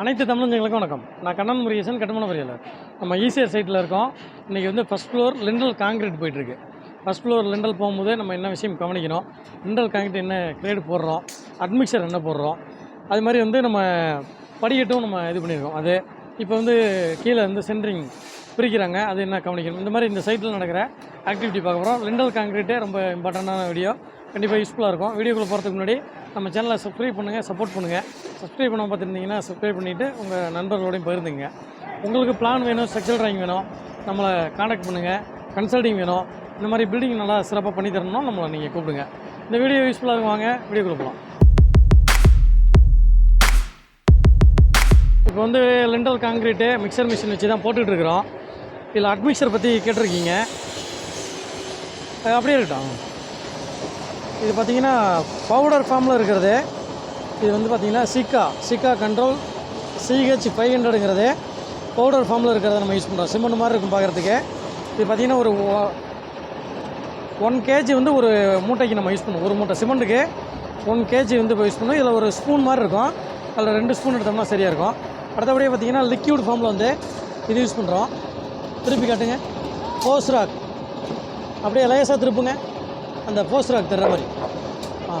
அனைத்து தமிழஞ்சங்களுக்கும் வணக்கம். நான் கண்ணன் முருகேசன் கட்டுமான பொறியாளர். நம்ம ஈசிஆர் சைட்டில் இருக்கோம். இன்றைக்கி வந்து ஃபஸ்ட் ஃப்ளோர் லிண்டல் காங்கிரீட் போயிட்டுருக்கு. ஃபஸ்ட் ஃப்ளோர் லிண்டல் போகும்போது நம்ம என்ன விஷயம் கவனிக்கணும்? லிண்டல் காங்கிரீட் என்ன கிரேடு போடுறோம்? அட்மிக்சர் என்ன போடுறோம்? அது மாதிரி வந்து நம்ம படிக்கட்டும் நம்ம இது பண்ணியிருக்கோம். அது இப்போ வந்து கீழே வந்து சென்ட்ரிங் பிரிக்கிறாங்க. அது என்ன கவனிக்கணும்? இந்த மாதிரி இந்த சைட்டில் நடக்கிற ஆக்டிவிட்டி பார்க்க போகிறோம் லிண்டல் காங்கிரீட்டே ரொம்ப இம்பார்ட்டண்டான வீடியோ கண்டிப்பாக யூஸ்ஃபுல்லாக இருக்கும். வீடியோக்குள்ளே போகிறதுக்கு முன்னாடி நம்ம சேனலை சப்ஸ்கிரைப் பண்ணுங்கள் சப்போர்ட் பண்ணுங்கள் சப்ஸ்கிரைப் பண்ண பார்த்துருந்தீங்கன்னா சப்ஸ்கிரைப் பண்ணிவிட்டு உங்கள் நண்பர்களோடையும் பகிர்ந்துங்க உங்களுக்கு பிளான் வேணும் ஸ்ட்ரக்சர் ட்ராயிங் வேணும் நம்மளை காண்டாக்ட் பண்ணுங்கள் கன்சல்டிங் வேணும் இந்த மாதிரி பில்டிங் நல்லா சிறப்பாக பண்ணி தரணும்னா நம்மளை நீங்கள் கூப்பிடுங்க. இந்த வீடியோ யூஸ்ஃபுல்லாக இருக்குவாங்க வாங்க கொடுக்கலாம் இப்போ வந்து லிண்டல் காங்கிரீட்டு மிக்சர் மிஷின் வச்சு தான் போட்டுட்ருக்குறோம் இருக்கிறோம். இதில் அட்மிக்சர் பற்றி கேட்டிருக்கீங்க. அது அப்படியே இருக்கட்டும். இது பார்த்தீங்கன்னா பவுடர் ஃபார்மில் இருக்கிறது. இது வந்து பார்த்தீங்கன்னா Sika Sika control CH five ஹண்ட்ரடுங்கிறது powder ஃபார்மில் இருக்கிறத நம்ம யூஸ் பண்ணுறோம் சிமெண்ட் மாதிரி இருக்கும் பார்க்குறதுக்கு இது பார்த்தீங்கன்னா ஒரு ஒன் கேஜி வந்து ஒரு மூட்டைக்கு நம்ம யூஸ் பண்ணுவோம். ஒரு மூட்டை சிமெண்ட்டுக்கு ஒன் கேஜி வந்து யூஸ் பண்ணுவோம். இதில் ஒரு ஸ்பூன் மாதிரி இருக்கும். அதில் ரெண்டு ஸ்பூன் எடுத்தோம்னா சரியாக இருக்கும். அடுத்தபடியே பார்த்தீங்கன்னா லிக்யூட் ஃபார்மில் வந்து இது யூஸ் பண்ணுறோம் திருப்பி காட்டுங்க. ஃபோஸ் ராக் அப்படியே லேசாக திருப்புங்க. அந்த போஸ்ட் ராக் தர்ற மாதிரி. ஆ.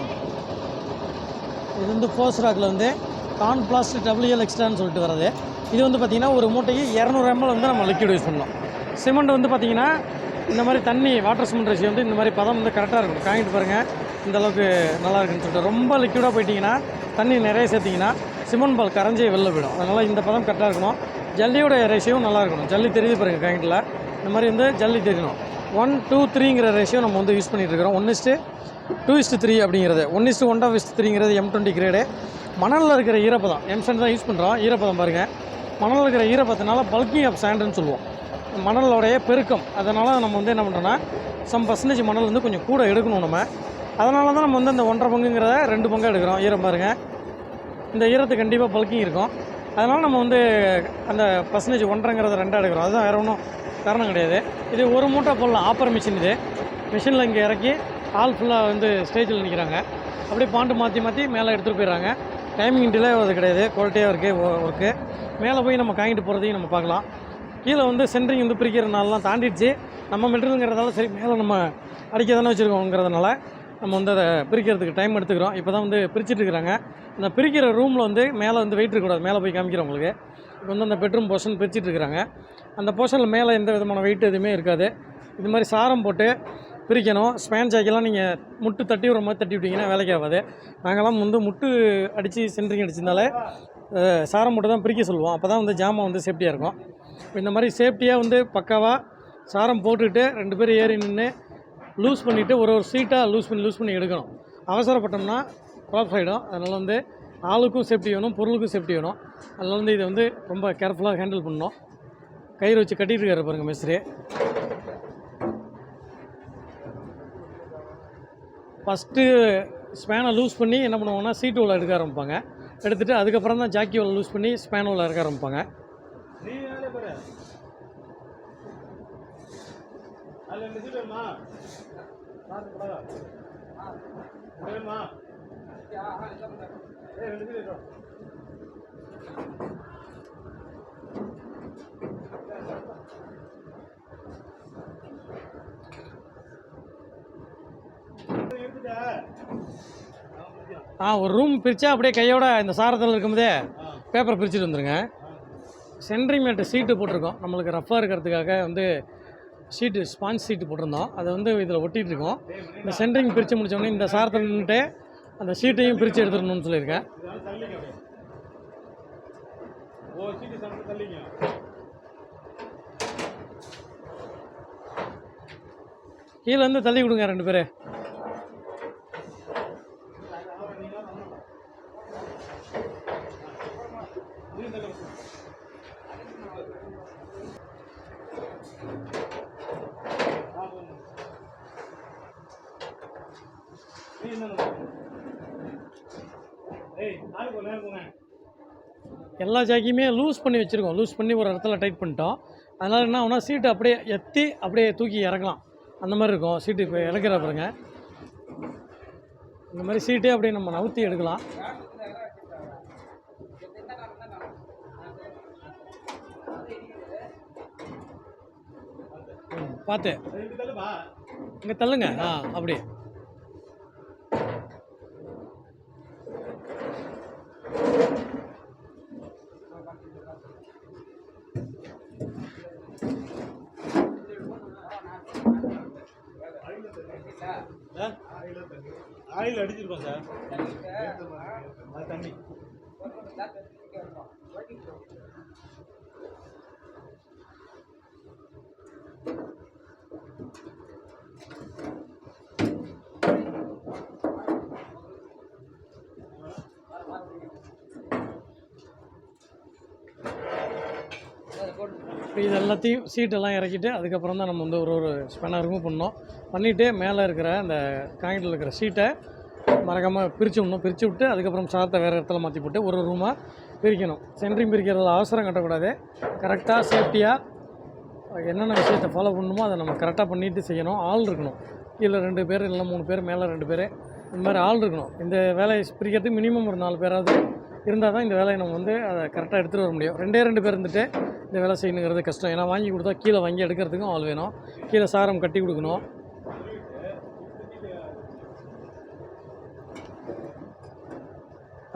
இது வந்து போஸ்ட் ராக்கில் வந்து கான் பிளாஸ்ட் டபிள்யூஎல் எக்ஸ்ட்ரான்னு சொல்லிட்டு வர்றது. இது வந்து பார்த்திங்கன்னா ஒரு மூட்டைக்கு இரநூறு எம்எல் வந்து நம்ம லிக்விட் யூஸ் பண்ணோம் சிமெண்ட் வந்து பார்த்திங்கன்னா இந்த மாதிரி தண்ணி வாட்டர் சிமெண்ட் ரேஷியோ வந்து இந்த மாதிரி பதம் வந்து கரெக்டாக இருக்கும் காங்கிட்டு பாருங்கள் இந்த அளவுக்கு நல்லா இருக்குன்னு சொல்லிட்டு. ரொம்ப லிக்விடாக போயிட்டிங்கன்னா தண்ணி நிறைய சேர்த்திங்கன்னா சிமெண்ட் பால் கரைஞ்சே வெளில போயிடும். அதனால் இந்த பதம் கரெக்டாக இருக்கணும். ஜல்லியோட ரேஷியோவும் நல்லா இருக்கணும். ஜல்லி தெரியுது பாருங்கள் காங்கிட்டில் இந்த மாதிரி வந்து ஜல்லி தெரியணும். ஒன் டூ த்ரீங்கிற ரேஷியோ நம்ம வந்து use பண்ணிகிட்ருக்கிறோம் one is to two is to three அப்படிங்கிறது. One is to one half is த்ரீங்கிறது M twenty grade மணலில் இருக்கிற ஈரப்பதம் எம்சன் தான் யூஸ் பண்ணுறோம் ஈரப்பதம் பாருங்கள் மணலில் இருக்கிற ஈரப்பதனால பல்கிங் ஆஃப் சாண்டுன்னு சொல்லுவோம். மணலோடைய பெருக்கம். அதனால் நம்ம வந்து என்ன பண்ணுறோன்னா சம் பர்சன்டேஜ் மணல் வந்து கொஞ்சம் கூட எடுக்கணும் நம்ம. அதனால தான் நம்ம வந்து அந்த ஒன்றரை பங்குங்கிறத ரெண்டு பங்காக எடுக்கிறோம். ஈரம் பாருங்கள் இந்த ஈரத்து கண்டிப்பாக பல்கிங் இருக்கும். அதனால் நம்ம வந்து அந்த பர்சன்டேஜ் ஒன்றரைங்கிறத ரெண்டாக எடுக்கிறோம். அதுதான் வேறு ஒன்றும் காரணம் கிடையாது. இது ஒரு மூட்டை போடலாம். ஆப்பர் மிஷின் இது. மிஷினில் இங்கே இறக்கி ஆள் ஃபுல்லாக வந்து ஸ்டேஜில் நிற்கிறாங்க அப்படியே பாண்டு மாற்றி மாற்றி மேலே எடுத்துகிட்டு போயிடுறாங்க. டைமிங் டிலே வருது கிடையாது. குவாலிட்டியாக இருக்குது ஒர்க்கு. மேலே போய் நம்ம காங்கிட்டு போகிறதையும் நம்ம பார்க்கலாம். கீழே வந்து சென்ட்ரிங் வந்து பிரிக்கிற தாண்டிடுச்சு. நம்ம மெட்டீரியலுங்கிறதால சரி மேலே நம்ம அடிக்க தானே வச்சுருக்கோங்கிறதுனால நம்ம வந்து அதை பிரிக்கிறதுக்கு டைம் எடுத்துக்கிறோம். இப்போ தான் வந்து பிரிச்சுட்டு இருக்கிறாங்க. அந்த பிரிக்கிற ரூமில் வந்து மேலே வந்து வெயிட் இருக்கக்கூடாது. மேலே போய் காமிக்கிறோம் உங்களுக்கு. இப்போ வந்து அந்த பெட்ரூம் போர்ஷன் பிரிச்சுட்டு இருக்கிறாங்க அந்த போர்ஷனில் மேலே எந்த விதமான வெயிட் எதுவுமே இருக்காது. இது மாதிரி சாரம் போட்டு பிரிக்கணும். ஸ்பேன் ஜாக்கெல்லாம் நீங்கள் முட்டு தட்டி விடுற மாதிரி தட்டி விட்டிங்கன்னா வேலைக்கு ஆகாது. நாங்களாம் வந்து முட்டு அடித்து சென்ட்ரிங் அடிச்சிருந்தாலே சாரம் போட்டு தான் பிரிக்க சொல்லுவோம். அப்போ தான் வந்து ஜாமான் வந்து சேஃப்டியாக இருக்கும். இப்போ இந்த மாதிரி சேஃப்டியாக வந்து பக்காவாக சாரம் போட்டுக்கிட்டு ரெண்டு பேரும் ஏறி நின்று லூஸ் பண்ணிவிட்டு ஒரு ஒரு சீட்டாக லூஸ் பண்ணி லூஸ் பண்ணி எடுக்கணும். அவசரப்பட்டோம்னா ப்ராப்ஸ் ஆகிடும் அதனால் வந்து ஆளுக்கும் சேஃப்டி வேணும் பொருளுக்கும் சேஃப்டி வேணும். அதில் வந்து இதை வந்து ரொம்ப கேர்ஃபுல்லாக ஹேண்டில் பண்ணணும். கயிறு வச்சு கட்டிகிட்டு இருக்காரு பாருங்கள் மிஸ்திரி ஃபஸ்ட்டு ஸ்பேனை லூஸ் பண்ணி என்ன பண்ணுவாங்கன்னா சீட்டு உள்ள எடுக்க ஆரம்பிப்பாங்க. எடுத்துகிட்டு அதுக்கப்புறம் தான் ஜாக்கி உள்ள லூஸ் பண்ணி ஸ்பேன் உள்ள இறக்க ஆரம்பிப்பாங்க. ஆ ஒரு ரூம் பிரித்தா அப்படியே கையோட இந்த சாரத்தில் இருக்கும்போதே பேப்பர் பிரிச்சுட்டு வந்துருங்க. சென்ட்ரிங் மேட்டு சீட்டு போட்டிருக்கோம். நம்மளுக்கு ரஃபாக இருக்கிறதுக்காக வந்து ஷீட்டு ஸ்பாஞ்ச் சீட்டு போட்டிருந்தோம். அதை வந்து இதில் ஒட்டிகிட்டு இருக்கோம். இந்த சென்ட்ரிங் பிரித்து முடித்தோடனே இந்த சாரத்தில் நின்றுட்டு அந்த சீட்டையும் பிரித்து எடுத்துடணும்னு சொல்லியிருக்கேன். கீழே வந்து தள்ளி கொடுங்க ரெண்டு பேர். எல்லா ஜாக்கியுமே லூஸ் பண்ணி வச்சுருக்கோம். லூஸ் பண்ணி ஒரு இடத்துல டைட் பண்ணிட்டோம். அதனால் என்ன ஆகுனா சீட்டு அப்படியே எத்தி அப்படியே தூக்கி இறக்கலாம். அந்த மாதிரி இருக்கும். சீட்டு இப்போ இறக்கிற பாருங்க. இந்த மாதிரி சீட்டே அப்படியே நம்ம நவுத்தி எடுக்கலாம். பார்த்து இங்கே தள்ளுங்க. ஆ அப்படியே. ஆயில் அடிச்சிருக்கோம் சார். தண்ணி. இப்போ இது எல்லாத்தையும் சீட்டெல்லாம் இறக்கிட்டு அதுக்கப்புறம் தான் நம்ம வந்து ஒரு ஒரு ஸ்பெனர் ரிமூவ் பண்ணோம். பண்ணிவிட்டு மேலே இருக்கிற அந்த காங்கிரீட்டில் இருக்கிற சீட்டை மறக்காமல் பிரித்து விடணும். பிரித்து விட்டு அதுக்கப்புறம் சாத்தை வேறு இடத்துல மாற்றி போட்டு ஒரு ரூமாக பிரிக்கணும். சென்ட்ரிங் பிரிக்கிறதுல அவசரம் கட்டக்கூடாது. கரெக்டாக சேஃப்டியாக என்னென்ன விஷயத்தை ஃபாலோ பண்ணணுமோ அதை நம்ம கரெக்டாக பண்ணிவிட்டு செய்யணும். ஆள் இருக்கணும். கீழே ரெண்டு பேர் இல்லை மூணு பேர் மேலே ரெண்டு பேர். இந்த மாதிரி ஆள் இருக்கணும். இந்த வேலையை பிரிக்கிறதுக்கு மினிமம் ஒரு நாலு பேராவது இருந்தால் தான் இந்த வேலையை நம்ம வந்து அதை கரெக்டாக எடுத்துகிட்டு வர முடியும். ரெண்டே ரெண்டு பேர் இருந்துட்டு இந்த வேலை செய்யணுங்கிறது கஷ்டம். ஏன்னா வாங்கி கொடுத்தா கீழே வாங்கி எடுக்கிறதுக்கும் ஆள் வேணும். கீழே சாரம் கட்டி கொடுக்கணும்.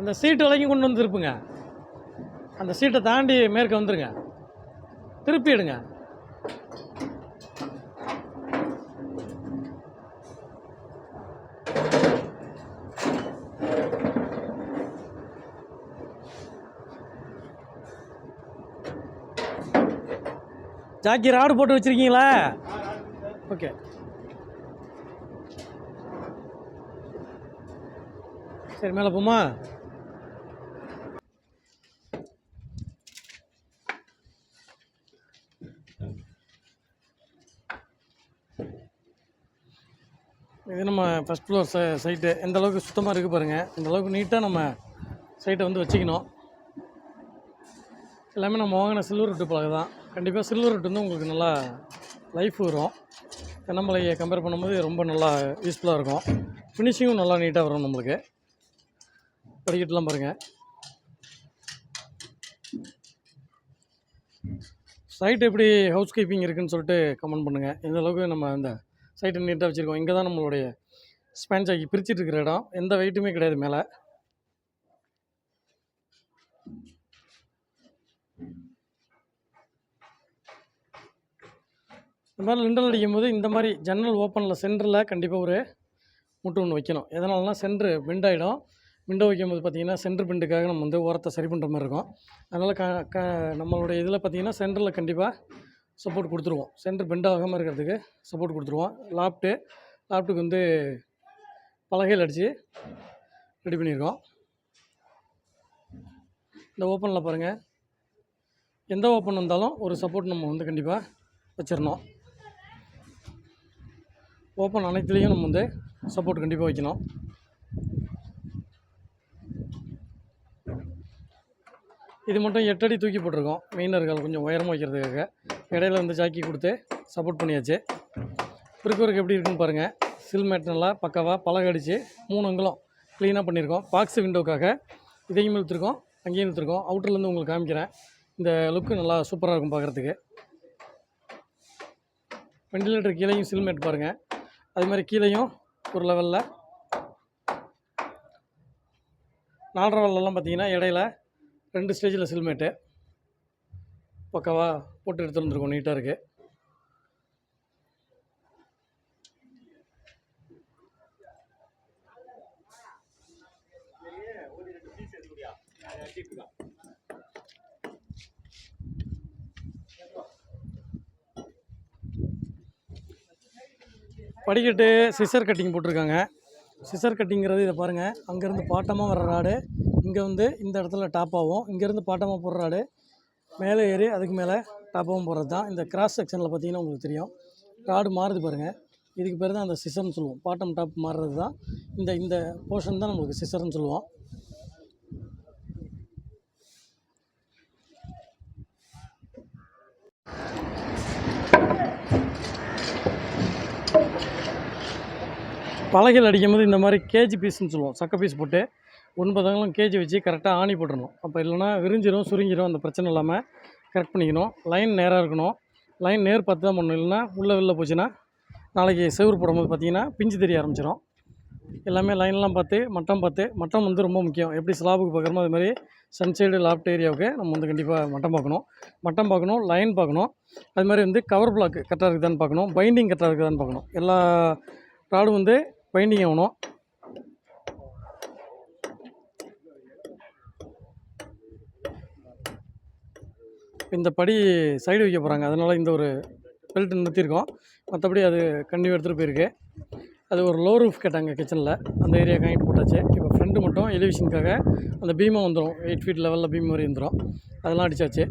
அந்த சீட்டு வரைக்கும் கொண்டு வந்து திருப்புங்க. அந்த சீட்டை தாண்டி மேற்க வந்துருங்க. திருப்பி எடுங்க. ஜாக்கி ராடு போட்டு வச்சிருக்கீங்களா? ஓகே சரி மேலே போமா இது நம்ம ஃபஸ்ட் ஃப்ளோர் ச சைட்டு எந்த அளவுக்கு சுத்தமாக இருக்குது பாருங்கள் இந்த அளவுக்கு நீட்டாக நம்ம சைட்டை வந்து வச்சுக்கணும். எல்லாமே நம்ம வாங்கின சில்வர் விட்டு பழகு தான். கண்டிப்பாக சில்வர் ரூட் வந்து உங்களுக்கு நல்லா லைஃப் வரும். தென்னம்பலையை கம்பேர் பண்ணும்போது ரொம்ப நல்லா யூஸ்ஃபுல்லாக இருக்கும். ஃபினிஷிங்கும் நல்லா நீட்டாக வரும் நம்மளுக்கு. படிக்கட்டுலாம் பாருங்கள் சைட் எப்படி ஹவுஸ் கீப்பிங் இருக்குதுன்னு சொல்லிட்டு கமெண்ட் பண்ணுங்கள் எந்த அளவுக்கு நம்ம இந்த சைட்டை நீட்டாக வச்சுருக்கோம். இங்கே தான் நம்மளுடைய ஸ்பேன் ஆக்கி பிரிச்சுட்டு இருக்கிற இடம். எந்த வெயிட்டுமே கிடையாது மேலே. இந்த மாதிரி லிண்டல் அடிக்கும் போது இந்த மாதிரி ஜன்னல் ஓப்பனில் சென்டரில் கண்டிப்பாக ஒரு முட்டு ஒன்று வைக்கணும். எதனாலனா சென்ட்ரு பெண்ட் ஆகிடும் விண்டோ வைக்கும்போது பார்த்தீங்கன்னா சென்ட்ரு பெண்டுக்காக நம்ம வந்து ஓரத்தை சரி பண்ணுற மாதிரி இருக்கும். அதனால் க க நம்மளுடைய இதில் பார்த்தீங்கன்னா சென்டரில் கண்டிப்பாக சப்போர்ட் கொடுத்துருவோம். சென்டர் பெண்ட் ஆகாமல் இருக்கிறதுக்கு சப்போர்ட் கொடுத்துருவோம். லாப்ட்டு லாப்ட்டுக்கு வந்து பலகையில் அடித்து ரெடி பண்ணியிருக்கோம். இந்த ஓப்பனில் பாருங்கள் எந்த ஓப்பன் வந்தாலும் ஒரு சப்போர்ட் நம்ம வந்து கண்டிப்பாக வச்சிடணும். ஓப்பன் அனைத்துலேயும் நம்ம வந்து சப்போர்ட் கண்டிப்பாக வைக்கணும். இது மட்டும் எட்டடி தூக்கி போட்டிருக்கோம். மெயினர்கள் கொஞ்சம் உயரமாக வைக்கிறதுக்காக. இடையில வந்து ஜாக்கி கொடுத்து சப்போர்ட் பண்ணியாச்சு. குறுக்கு எப்படி இருக்குன்னு பாருங்கள் சில்மேட் நல்லா பக்காவாக பலகை அடித்து மூணு அங்குலம் க்ளீனாக பண்ணியிருக்கோம். பாக்ஸ் விண்டோக்காக இதையும் இழுத்துருக்கோம். அங்கேயும் இழுத்துருக்கோம். அவுட்டர்லேருந்து உங்களுக்கு காமிக்கிறேன். இந்த லுக்கு நல்லா சூப்பராக இருக்கும் பார்க்குறதுக்கு. வெண்டிலேட்டர் கீழேயும் சில்மேட் பாருங்கள் அது மாதிரி கீழேயும் ஒரு லெவலில் நாலரை வெள்ளெல்லாம் பார்த்தீங்கன்னா இடையில ரெண்டு ஸ்டேஜில் சில்மேட்டு பக்காவாக போட்டு எடுத்து வந்துருக்கோம் நீட்டாக இருக்குது படிக்கட்டு சிசர் கட்டிங் போட்டிருக்காங்க. சிசர் கட்டிங்கிறது இதை பாருங்கள் அங்கேருந்து பாட்டமாக வர்ற ராடு. இங்கே வந்து இந்த இடத்துல டாப் ஆகும். இங்கேருந்து பாட்டமாக போடுற ராடு. மேலே ஏறி அதுக்கு மேலே டாப்பாகவும் போடுறது தான். இந்த கிராஸ் செக்ஷனில் பார்த்தீங்கன்னா உங்களுக்கு தெரியும். ராடு மாறுது பாருங்கள் இதுக்கு பேர் தான் அந்த சிசர்னு சொல்லுவோம். பாட்டம் டாப் மாறுறது தான். இந்த இந்த போர்ஷன் தான் நம்மளுக்கு சிசர்னு சொல்லுவோம். பலகையில் அடிக்கும்போது இந்த மாதிரி கேஜி பீஸ்னு சொல்லுவோம். சக்க பீஸ் போட்டு ஒன்பது கேஜி வச்சு கரெக்டாக ஆணி போட்டுடணும் அப்போ இல்லைனா விரிஞ்சிடும் சுருங்கிடும் அந்த பிரச்சனை இல்லாமல் கரெக்ட் பண்ணிக்கணும். லைன் நேராக இருக்கணும். லைன் நேர் பார்த்து தான் பண்ணணும். இல்லைன்னா உள்ளே வெளில போச்சுன்னா நாளைக்கு செவுரு போடும்போது பார்த்திங்கன்னா பிஞ்சு தெரிய ஆரம்பிச்சிடும் எல்லாமே லைன்லாம் பார்த்து மட்டம் பார்த்து மட்டம் வந்து ரொம்ப முக்கியம். எப்படி ஸ்லாபுக்கு பார்க்குறோமோ அது மாதிரி சன்சைடு லாஃப்ட் ஏரியாவுக்கு நம்ம வந்து கண்டிப்பாக மட்டம் பார்க்கணும். மட்டம் பார்க்கணும் லைன் பார்க்கணும். அது மாதிரி வந்து கவர் பிளாக் கரெக்டாக இருக்குதான்னு பார்க்கணும். பைண்டிங் கரெக்டாக இருக்குதான்னு பார்க்கணும். எல்லா ராடும் வந்து பெயிண்டிங் ஆகணும். இந்த படி சைடு வைக்க போகிறாங்க அதனால் இந்த ஒரு பெல்ட் நிறுத்தியிருக்கோம். மற்றபடி அது கண்டிப்பாக எடுத்துகிட்டு போயிருக்கு. அது ஒரு லோ ரூஃப் கேட்டாங்க கிச்சனில் அந்த ஏரியா காங்கிட்டு போட்டாச்சு. இப்போ ஃப்ரெண்டு மட்டும் எலிவேஷனுக்காக அந்த பீமம் வந்துடும் எயிட் ஃபீட் லெவலில் பீம் மாதிரி வந்துடும் அதெல்லாம் அடிச்சாச்சு.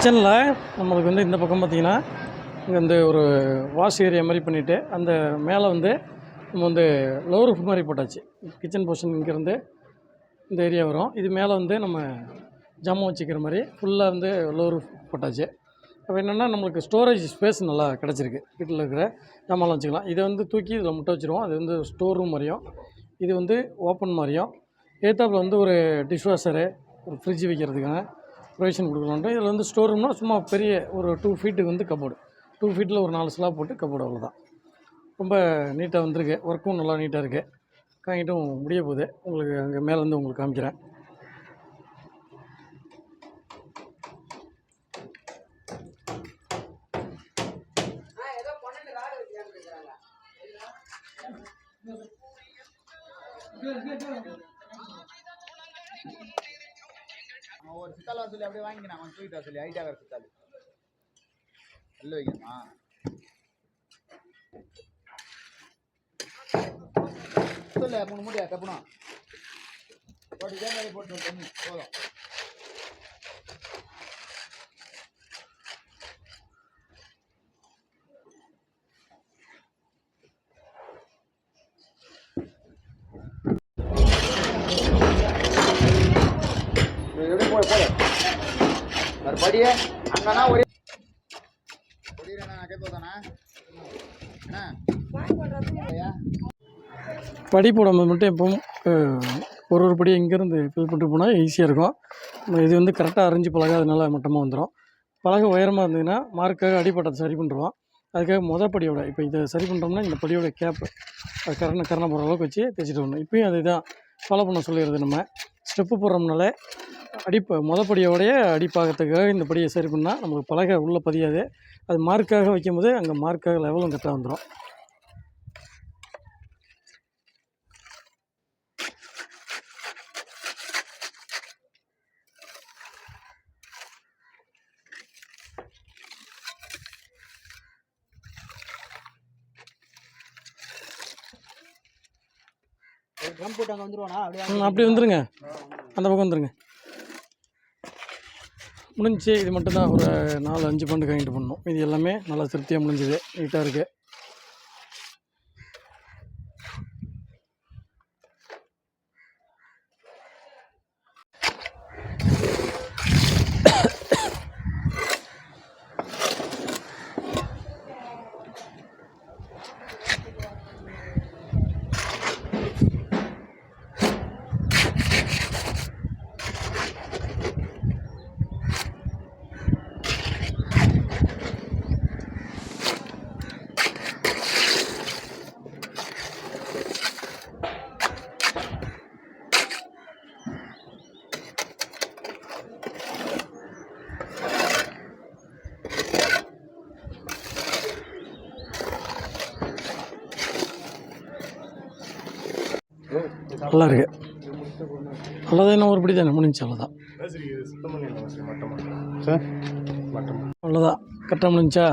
கிச்சனில் நம்மளுக்கு வந்து இந்த பக்கம் பார்த்திங்கன்னா இங்கே வந்து ஒரு வாஷ் ஏரியா மாதிரி பண்ணிவிட்டு அந்த மேலே வந்து நம்ம வந்து லோ ரூஃப் மாதிரி போட்டாச்சு. கிச்சன் போர்ஷன் இங்கேருந்து இந்த ஏரியா வரும். இது மேலே வந்து நம்ம ஜாமான் வச்சுக்கிற மாதிரி ஃபுல்லாக வந்து லோ ரூஃப் போட்டாச்சு. அப்போ என்னென்னா நம்மளுக்கு ஸ்டோரேஜ் ஸ்பேஸ் நல்லா கிடச்சிருக்கு. வீட்டில் இருக்கிற ஜாமான்லாம் வச்சுக்கலாம். இதை வந்து தூக்கி இதில் முட்டை வச்சுருவோம். அது வந்து ஸ்டோர் ரூம் மாதிரியும் இது வந்து ஓப்பன் மாதிரியும். ஏத்தாப்பில் வந்து ஒரு டிஷ்வாஷரு ஒரு ஃப்ரிட்ஜ் வைக்கிறதுக்கான ப்ரொவிஷன் கொடுக்கணுன்ற இதில் வந்து ஸ்டோர் ரூம்னா சும்மா பெரிய ஒரு டூ ஃபீட்டுக்கு வந்து கபோர்டு டூ ஃபீட்டில் ஒரு நாலு ஸ்லாப் போட்டு கபோர்டு அவ்வளோதான் ரொம்ப நீட்டாக வந்திருக்கு. ஒர்க்கும் நல்லா நீட்டாக இருக்குது காங்கிட்டும் முடிய போகுது. உங்களுக்கு அங்கே மேலே வந்து உங்களுக்கு காமிக்கிறேன். சொல்லி அப்படியே வாங்கிக்கிறான் அவன் தூக்கிட்டா சொல்லி. ஐடியா ஹைட்டாக சித்தாலு நல்ல வைக்கணுமா சொல்ல மூணு மூட்டையா கப்பணும் போட்டு தேங்காய் போட்டு தண்ணி போதும். எப்படி போய் போடு ஒரு படியே அங்கனா ஒரே படி போடும்போது மட்டும் எப்பவும் ஒரு ஒரு படி இங்கேருந்து ஃபில் பண்ணிட்டு போனால் ஈஸியாக இருக்கும். நம்ம இது வந்து கரெக்டாக அரைஞ்சு பழகாதனால மட்டமாக வந்துடும் பலகை உயரமாக இருந்ததுன்னா மார்க்காக அடிப்பட்டதை சரி பண்ணுறோம் அதுக்காக மொதல் படியோட இப்போ இதை சரி பண்ணுறோம்னா இந்த படியோட கேப்பு அது கரண கரணை போடுற அளவுக்கு வச்சு தைச்சிட்டு வரணும். இப்பயும் அதுதான் ஃபாலோ பண்ண சொல்லிடுறது நம்ம. ஸ்டெப்பு போடுறோம்னால அடிப்ப மொதல் படியோடைய அடிப்பாகத்துக்காக இந்த படியை சரி பண்ணால் நமக்கு பலகை உள்ளே பதியாது. அது மார்க்காக வைக்கும்போது அங்கே மார்க்காக லெவலும் கரெக்டாக வந்துடும் அப்படி வந்துருங்க. அந்த பக்கம் வந்துருங்க. முடிஞ்சு இது மட்டும்தான் ஒரு நாலு அஞ்சு பண்டு கனெக்ட் பண்ணோம் இது எல்லாமே நல்லா திருப்தியாக முடிஞ்சுது. நீட்டாக இருக்குது நல்லா இருக்கு. அவ்வளோதான் இன்னும் ஒரு படி தானே முடிஞ்சு அவ்வளோதான் சார் அவ்வளோதான் கரெக்டாக முடிஞ்சா?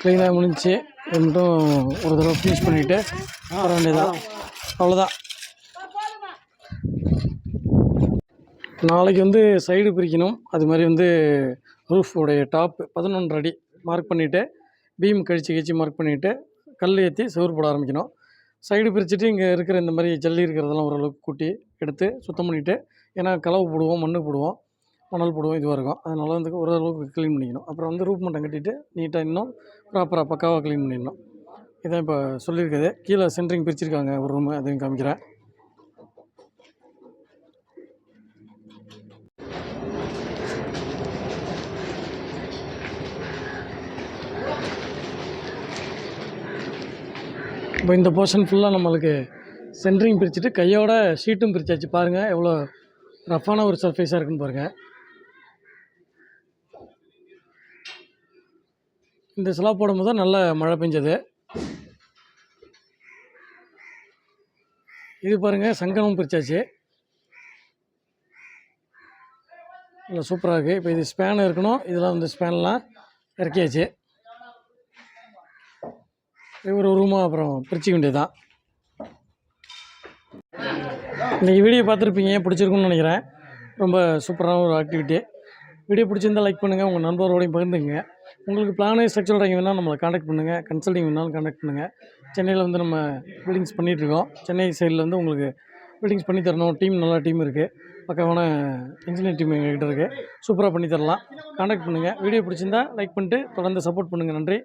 க்ளீனாக முடிஞ்சுச்சு இது மட்டும் ஒரு தடவை ஃபினிஷ் பண்ணிவிட்டு வர வேண்டியதான் அவ்வளோதான் நாளைக்கு வந்து சைடு பிரிக்கணும். அது மாதிரி வந்து roof உடைய டாப் பதினொன்று அடி மார்க் பண்ணிவிட்டு பீம் கழிச்சு கழிச்சு மார்க் பண்ணிவிட்டு கல் ஏற்றி சுவர் போட ஆரம்பிக்கணும். சைடு பிரிச்சுட்டு இங்கே இருக்கிற இந்த மாதிரி ஜல்லி இருக்கிறதெல்லாம் ஓரளவுக்கு கூட்டி எடுத்து சுத்தம் பண்ணிவிட்டு ஏன்னா கலவு போடுவோம் மண் போடுவோம் மணல் போடுவோம் இதுவாக இருக்கும். அதனால் வந்து ஓரளவுக்கு க்ளீன் பண்ணிக்கணும். அப்புறம் வந்து ரூப் மட்டம் கட்டிட்டு நீட்டாக இன்னும் ப்ராப்பராக பக்காவாக க்ளீன் பண்ணிடணும். இதான் இப்போ சொல்லியிருக்குது. கீழே சென்ட்ரிங் பிரிச்சிருக்காங்க ஒரு ரூமு அதையும் காமிக்கிறேன். இப்போ இந்த போர்ஷன் ஃபுல்லாக நம்மளுக்கு சென்ட்ரிங் பிரிச்சுட்டு கையோட ஷீட்டும் பிரித்தாச்சு பாருங்கள் எவ்வளோ ரஃப்பான ஒரு சர்ஃபேஸாக இருக்குன்னு பாருங்கள் இந்த ஸ்லாப் போடும்போது தான் நல்ல மழை பெஞ்சது. இது பாருங்கள் சங்கமும் பிரித்தாச்சு நல்லா சூப்பராக இருக்குது இப்போ இது ஸ்பேன் இருக்கணும். இதெல்லாம் வந்து ஸ்பேன்லாம் இறக்கியாச்சு. ஒரு ரூமாக அப்புறம் பிரிச்சிக்க வேண்டியதுதான். இன்றைக்கி வீடியோ பார்த்துருப்பீங்க பிடிச்சிருக்குன்னு நினைக்கிறேன். ரொம்ப சூப்பரான ஒரு ஆக்டிவிட்டி வீடியோ பிடிச்சிருந்தா லைக் பண்ணுங்கள் உங்கள் நண்பரோடையும் பகிர்ந்துங்க உங்களுக்கு பிளானு ஸ்ட்ரக்சர் ட்ராயிங் வேணால் நம்மளை காண்டாக்ட் பண்ணுங்கள் கன்சல்டிங் வேணாலும் காண்டாக்ட் பண்ணுங்கள் சென்னையில் வந்து நம்ம பில்டிங்ஸ் பண்ணிகிட்ருக்கோம் சென்னை சைடில் வந்து உங்களுக்கு பில்டிங்ஸ் பண்ணி தரணும். டீம் நல்லா டீம் இருக்குது பக்கமான இன்ஜினியர் டீம் எங்ககிட்ட இருக்குது சூப்பராக பண்ணி தரலாம். காண்டாக்ட் பண்ணுங்கள் வீடியோ பிடிச்சிருந்தா லைக் பண்ணிட்டு தொடர்ந்து சப்போர்ட் பண்ணுங்கள் நன்றி.